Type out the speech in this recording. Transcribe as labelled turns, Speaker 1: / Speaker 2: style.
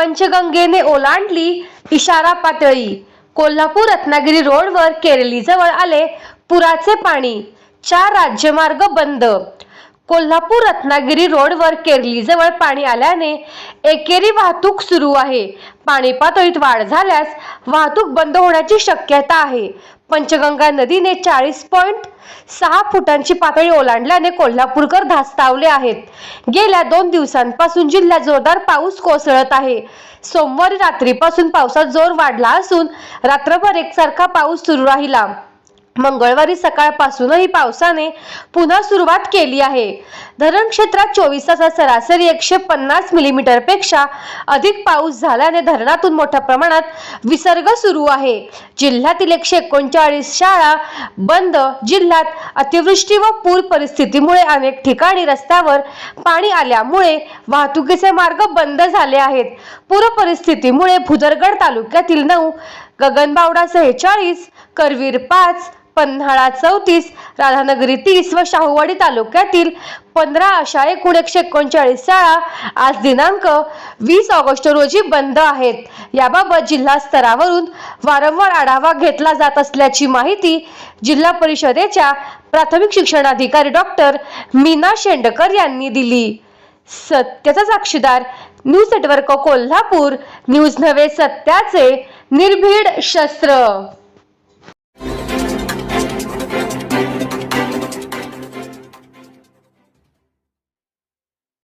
Speaker 1: पंचगंगेने ओलांडली इशारा पातळी. कोल्हापूर रत्नागिरी रोडवर केरली जवळ आले पुराचे पाणी. चार राज्यमार्ग बंद. कोल्हापूर रत्नागिरी रोडवर केरलीजवळ पाणी आल्याने एकेरी वाहतूक सुरू आहे. पाणी पातळीत वाढ झाल्यास वाहतूक बंद होण्याची शक्यता आहे. पंचगंगा नदीने चाळीस पॉईंट सहा फुटांची पातळी ओलांडल्याने कोल्हापूरकर धास्तावले आहेत. गेल्या दोन दिवसांपासून जिल्ह्यात जोरदार पाऊस कोसळत आहे. सोमवारी रात्रीपासून पावसात जोर वाढला असून रात्रभर एकसारखा पाऊस सुरू राहिला. मंगळवारी सकाळपासूनही पावसाने पुन्हा सुरुवात केली आहे. धरण क्षेत्रात चोवीस तासात सरासरी एकशे पन्नास मिलीमीटरपेक्षा अधिक पाऊस झाल्याने धरणातून मोठ्या प्रमाणात विसर्ग सुरू आहे. जिल्ह्यातील एकशे एकोणचाळीस शाळा बंद. जिल्ह्यात अतिवृष्टी व पूर परिस्थितीमुळे अनेक ठिकाणी रस्त्यावर पाणी आल्यामुळे वाहतुकीचे मार्ग बंद झाले आहेत. पूर परिस्थितीमुळे भुदरगड तालुक्यातील नऊ गगनबावडा सेहेचाळीस करवीर पाच पन्हाळा चौतीस राधानगरी तीस व शाहूवाडी तालुक्यातील पंधरा अशा एकूण एकशे एकोणचाळीस शाळा आज दिनांक वीस ऑगस्ट रोजी बंद आहेत. याबाबत जिल्हा स्तरावरून वारंवार आढावा घेतला जात असल्याची माहिती जिल्हा परिषदेच्या प्राथमिक शिक्षणाधिकारी डॉक्टर मीना शेंडकर यांनी दिली. सत्याचा साक्षीदार न्यूज नेटवर्क कोल्हापूर न्यूज नव्हे सत्याचे निर्भीड शस्त्र.